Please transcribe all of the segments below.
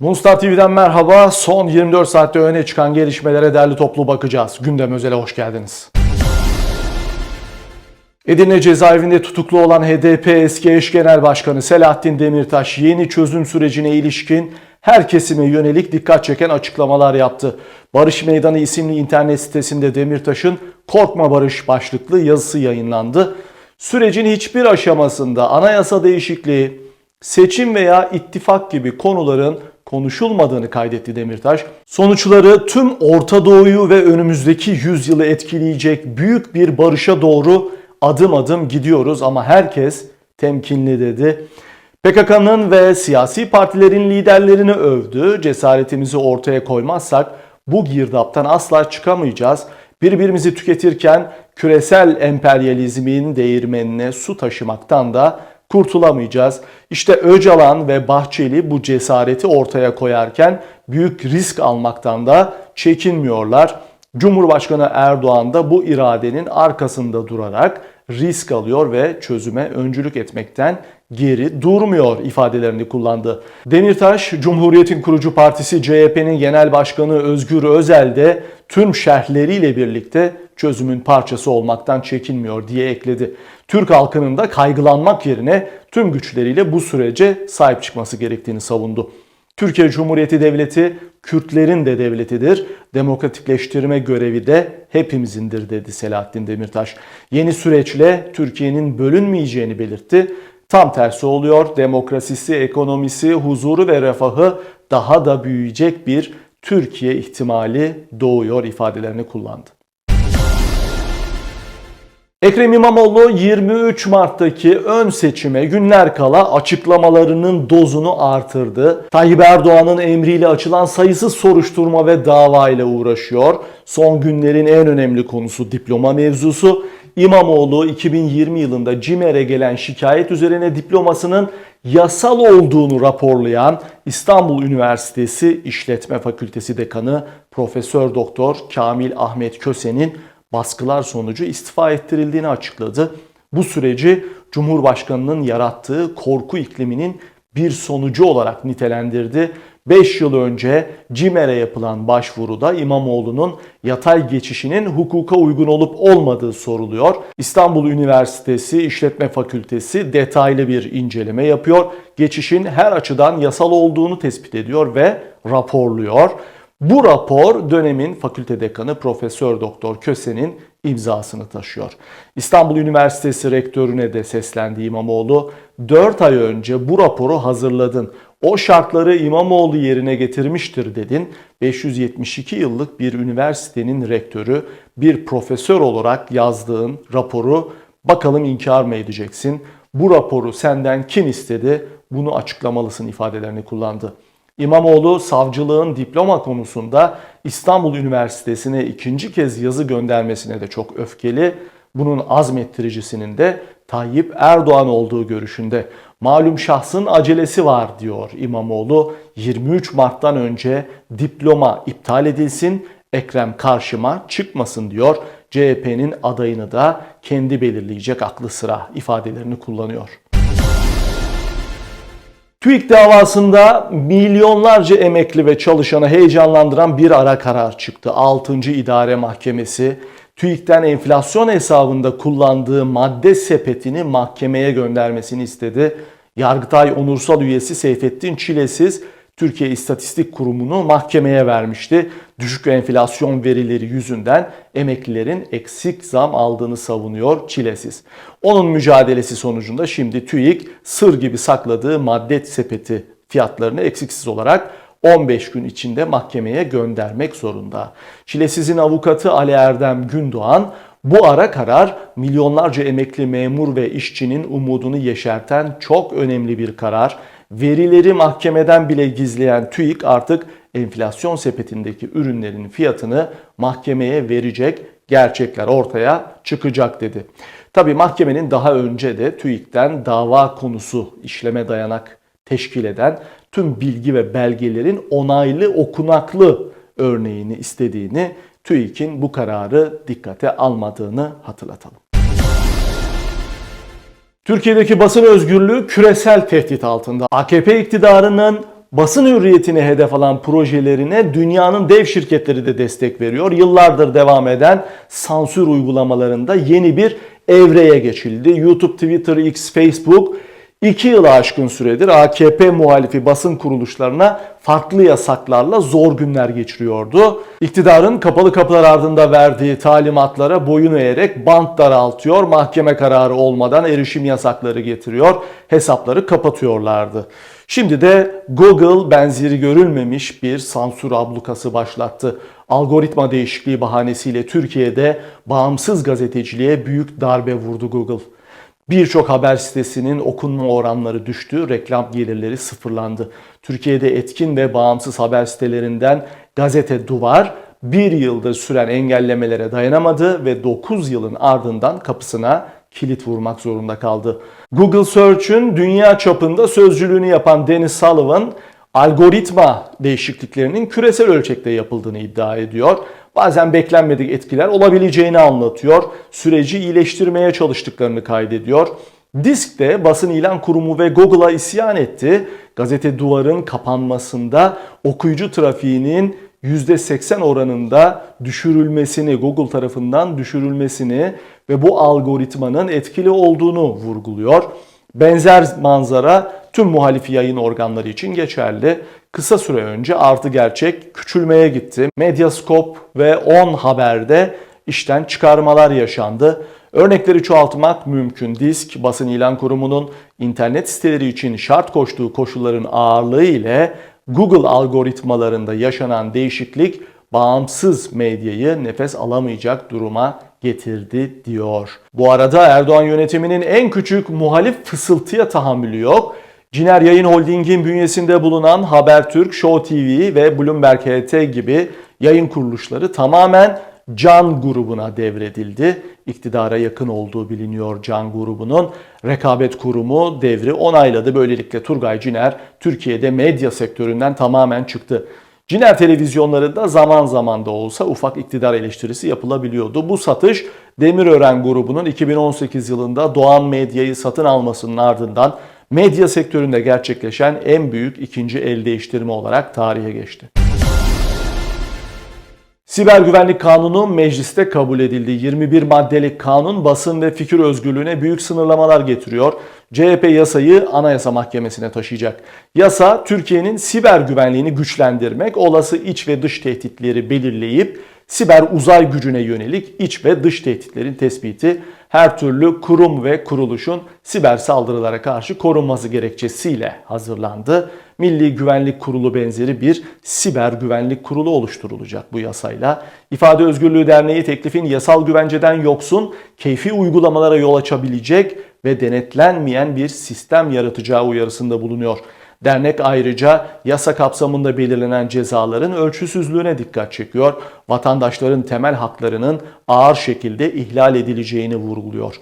Moonstar TV'den merhaba. Son 24 saatte öne çıkan gelişmelere derli toplu bakacağız. Gündem Özel'e hoş geldiniz. Edirne cezaevinde tutuklu olan HDP eski eş genel başkanı Selahattin Demirtaş yeni çözüm sürecine ilişkin her kesime yönelik dikkat çeken açıklamalar yaptı. Barış Meydanı isimli internet sitesinde Demirtaş'ın Korkma Barış başlıklı yazısı yayınlandı. Sürecin hiçbir aşamasında anayasa değişikliği, seçim veya ittifak gibi konuların konuşulmadığını kaydetti Demirtaş. Sonuçları tüm Orta Doğu'yu ve önümüzdeki yüzyılı etkileyecek büyük bir barışa doğru adım adım gidiyoruz ama herkes temkinli dedi. PKK'nın ve siyasi partilerin liderlerini övdü. Cesaretimizi ortaya koymazsak bu girdaptan asla çıkamayacağız. Birbirimizi tüketirken küresel emperyalizmin değirmenine su taşımaktan da kurtulamayacağız. İşte Öcalan ve Bahçeli bu cesareti ortaya koyarken büyük risk almaktan da çekinmiyorlar. Cumhurbaşkanı Erdoğan da bu iradenin arkasında durarak risk alıyor ve çözüme öncülük etmekten geri durmuyor ifadelerini kullandı. Demirtaş, Cumhuriyet'in kurucu partisi CHP'nin genel başkanı Özgür Özel de tüm şerhleriyle birlikte çözümün parçası olmaktan çekinmiyor diye ekledi. Türk halkının da kaygılanmak yerine tüm güçleriyle bu sürece sahip çıkması gerektiğini savundu. Türkiye Cumhuriyeti Devleti Kürtlerin de devletidir. Demokratikleştirme görevi de hepimizindir dedi Selahattin Demirtaş. Yeni süreçle Türkiye'nin bölünmeyeceğini belirtti. Tam tersi oluyor. Demokrasisi, ekonomisi, huzuru ve refahı daha da büyüyecek bir Türkiye ihtimali doğuyor ifadelerini kullandı. Ekrem İmamoğlu 23 Mart'taki ön seçime günler kala açıklamalarının dozunu artırdı. Tayyip Erdoğan'ın emriyle açılan sayısız soruşturma ve dava ile uğraşıyor. Son günlerin en önemli konusu diploma mevzusu. İmamoğlu 2020 yılında CİMER'e gelen şikayet üzerine diplomasının yasal olduğunu raporlayan İstanbul Üniversitesi İşletme Fakültesi Dekanı Profesör Doktor Kamil Ahmet Köse'nin baskılar sonucu istifa ettirildiğini açıkladı. Bu süreci Cumhurbaşkanının yarattığı korku ikliminin bir sonucu olarak nitelendirdi. 5 yıl önce CİMER'e yapılan başvuruda İmamoğlu'nun yatay geçişinin hukuka uygun olup olmadığı soruluyor. İstanbul Üniversitesi İşletme Fakültesi detaylı bir inceleme yapıyor. Geçişin her açıdan yasal olduğunu tespit ediyor ve raporluyor. Bu rapor dönemin fakülte dekanı Profesör Doktor Köse'nin imzasını taşıyor. İstanbul Üniversitesi rektörüne de seslendi İmamoğlu. 4 ay önce bu raporu hazırladın. O şartları İmamoğlu yerine getirmiştir dedin. 572 yıllık bir üniversitenin rektörü, bir profesör olarak yazdığın raporu bakalım inkar mı edeceksin? Bu raporu senden kim istedi? Bunu açıklamalısın ifadelerini kullandı. İmamoğlu savcılığın diploma konusunda İstanbul Üniversitesi'ne ikinci kez yazı göndermesine de çok öfkeli. Bunun azmettiricisinin de Tayyip Erdoğan olduğu görüşünde. Malum şahsın acelesi var diyor İmamoğlu. 23 Mart'tan önce diploma iptal edilsin, Ekrem karşıma çıkmasın diyor. CHP'nin adayını da kendi belirleyecek aklı sıra ifadelerini kullanıyor. TÜİK davasında milyonlarca emekli ve çalışanı heyecanlandıran bir ara karar çıktı. 6. İdare Mahkemesi TÜİK'ten enflasyon hesabında kullandığı madde sepetini mahkemeye göndermesini istedi. Yargıtay Onursal Üyesi Seyfettin Çilesiz Türkiye İstatistik Kurumu'nu mahkemeye vermişti. Düşük enflasyon verileri yüzünden emeklilerin eksik zam aldığını savunuyor çilesiz. Onun mücadelesi sonucunda şimdi TÜİK sır gibi sakladığı madde sepeti fiyatlarını eksiksiz olarak 15 gün içinde mahkemeye göndermek zorunda. Çilesiz'in avukatı Ali Erdem Gündoğan bu ara karar milyonlarca emekli memur ve işçinin umudunu yeşerten çok önemli bir karar. Verileri mahkemeden bile gizleyen TÜİK artık enflasyon sepetindeki ürünlerin fiyatını mahkemeye verecek, gerçekler ortaya çıkacak dedi. Tabi mahkemenin daha önce de TÜİK'ten dava konusu işleme dayanak teşkil eden tüm bilgi ve belgelerin onaylı okunaklı örneğini istediğini, TÜİK'in bu kararı dikkate almadığını hatırlatalım. Türkiye'deki basın özgürlüğü küresel tehdit altında. AKP iktidarının basın hürriyetini hedef alan projelerine dünyanın dev şirketleri de destek veriyor. Yıllardır devam eden sansür uygulamalarında yeni bir evreye geçildi. YouTube, Twitter, X, Facebook 2 yılı aşkın süredir AKP muhalifi basın kuruluşlarına farklı yasaklarla zor günler geçiriyordu. İktidarın kapalı kapılar ardında verdiği talimatlara boyun eğerek bant daraltıyor, mahkeme kararı olmadan erişim yasakları getiriyor, hesapları kapatıyorlardı. Şimdi de Google benzeri görülmemiş bir sansür ablukası başlattı. Algoritma değişikliği bahanesiyle Türkiye'de bağımsız gazeteciliğe büyük darbe vurdu Google. Birçok haber sitesinin okunma oranları düştü, reklam gelirleri sıfırlandı. Türkiye'de etkin ve bağımsız haber sitelerinden Gazete Duvar bir yıldır süren engellemelere dayanamadı ve 9 yılın ardından kapısına kilit vurmak zorunda kaldı. Google Search'ün dünya çapında sözcülüğünü yapan Dennis Sullivan, algoritma değişikliklerinin küresel ölçekte yapıldığını iddia ediyor. Bazen beklenmedik etkiler olabileceğini anlatıyor. Süreci iyileştirmeye çalıştıklarını kaydediyor. Disk de basın ilan kurumu ve Google'a isyan etti. Gazete Duvar'ın kapanmasında okuyucu trafiğinin %80 oranında düşürülmesini, Google tarafından düşürülmesini ve bu algoritmanın etkili olduğunu vurguluyor. Benzer manzara tüm muhalif yayın organları için geçerli. Kısa süre önce Artı Gerçek küçülmeye gitti. Medyascope ve On Haber'de işten çıkarmalar yaşandı. Örnekleri çoğaltmak mümkün. Disk, basın ilan kurumunun internet siteleri için şart koştuğu koşulların ağırlığı ile Google algoritmalarında yaşanan değişiklik bağımsız medyayı nefes alamayacak duruma getirdi diyor. Bu arada Erdoğan yönetiminin en küçük muhalif fısıltıya tahammülü yok. Ciner Yayın Holding'in bünyesinde bulunan Habertürk, Show TV ve Bloomberg HT gibi yayın kuruluşları tamamen Can grubuna devredildi. İktidara yakın olduğu biliniyor Can grubunun. Rekabet kurumu devri onayladı. Böylelikle Turgay Ciner Türkiye'de medya sektöründen tamamen çıktı. Ciner televizyonlarında zaman zaman da olsa ufak iktidar eleştirisi yapılabiliyordu. Bu satış Demirören grubunun 2018 yılında Doğan Medya'yı satın almasının ardından medya sektöründe gerçekleşen en büyük ikinci el değiştirme olarak tarihe geçti. Siber Güvenlik Kanunu mecliste kabul edildi. 21 maddelik kanun basın ve fikir özgürlüğüne büyük sınırlamalar getiriyor. CHP yasayı Anayasa Mahkemesi'ne taşıyacak. Yasa Türkiye'nin siber güvenliğini güçlendirmek, olası iç ve dış tehditleri belirleyip siber uzay gücüne yönelik iç ve dış tehditlerin tespiti, her türlü kurum ve kuruluşun siber saldırılara karşı korunması gerekçesiyle hazırlandı. Milli Güvenlik Kurulu benzeri bir siber güvenlik kurulu oluşturulacak bu yasayla. İfade Özgürlüğü Derneği teklifin yasal güvenceden yoksun, keyfi uygulamalara yol açabilecek ve denetlenmeyen bir sistem yaratacağı uyarısında bulunuyor. Dernek ayrıca yasa kapsamında belirlenen cezaların ölçüsüzlüğüne dikkat çekiyor. Vatandaşların temel haklarının ağır şekilde ihlal edileceğini vurguluyor.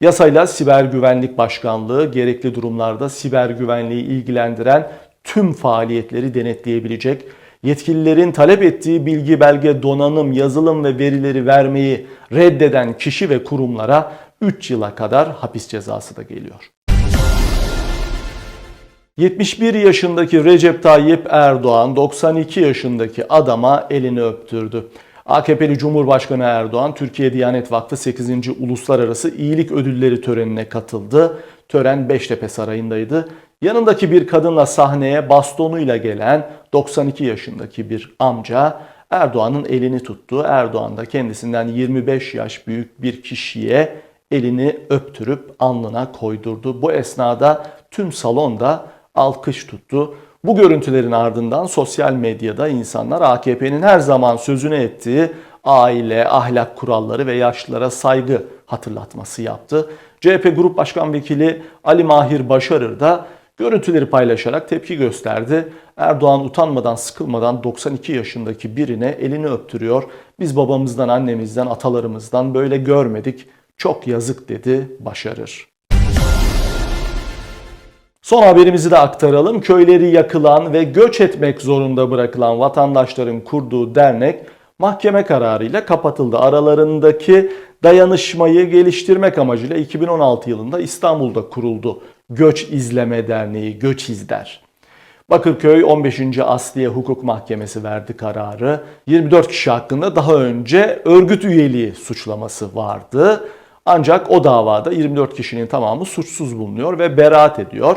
Yasayla Siber Güvenlik Başkanlığı gerekli durumlarda siber güvenliği ilgilendiren tüm faaliyetleri denetleyebilecek, yetkililerin talep ettiği bilgi, belge, donanım, yazılım ve verileri vermeyi reddeden kişi ve kurumlara 3 yıla kadar hapis cezası da geliyor. 71 yaşındaki Recep Tayyip Erdoğan 92 yaşındaki adama elini öptürdü. AKP'li Cumhurbaşkanı Erdoğan, Türkiye Diyanet Vakfı 8. Uluslararası İyilik Ödülleri törenine katıldı. Tören Beştepe Sarayı'ndaydı. Yanındaki bir kadınla sahneye bastonuyla gelen 92 yaşındaki bir amca Erdoğan'ın elini tuttu. Erdoğan da kendisinden 25 yaş büyük bir kişiye elini öptürüp alnına koydurdu. Bu esnada tüm salonda alkış tuttu. Bu görüntülerin ardından sosyal medyada insanlar AKP'nin her zaman sözünü ettiği aile, ahlak kuralları ve yaşlılara saygı hatırlatması yaptı. CHP Grup Başkan Vekili Ali Mahir Başarır da görüntüleri paylaşarak tepki gösterdi. Erdoğan utanmadan, sıkılmadan 92 yaşındaki birine elini öptürüyor. Biz babamızdan, annemizden, atalarımızdan böyle görmedik. Çok yazık dedi Başarır. Son haberimizi de aktaralım. Köyleri yakılan ve göç etmek zorunda bırakılan vatandaşların kurduğu dernek mahkeme kararıyla kapatıldı. Aralarındaki dayanışmayı geliştirmek amacıyla 2016 yılında İstanbul'da kuruldu. Göç İzleme Derneği, Göç İzler. Bakırköy 15. Asliye Hukuk Mahkemesi verdi kararı. 24 kişi hakkında daha önce örgüt üyeliği suçlaması vardı. Ancak o davada 24 kişinin tamamı suçsuz bulunuyor ve beraat ediyor.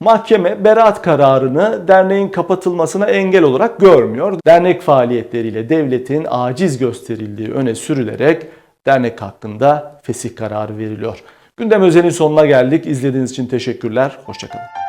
Mahkeme beraat kararını derneğin kapatılmasına engel olarak görmüyor. Dernek faaliyetleriyle devletin aciz gösterildiği öne sürülerek dernek hakkında fesih kararı veriliyor. Gündem özelin sonuna geldik. İzlediğiniz için teşekkürler. Hoşçakalın.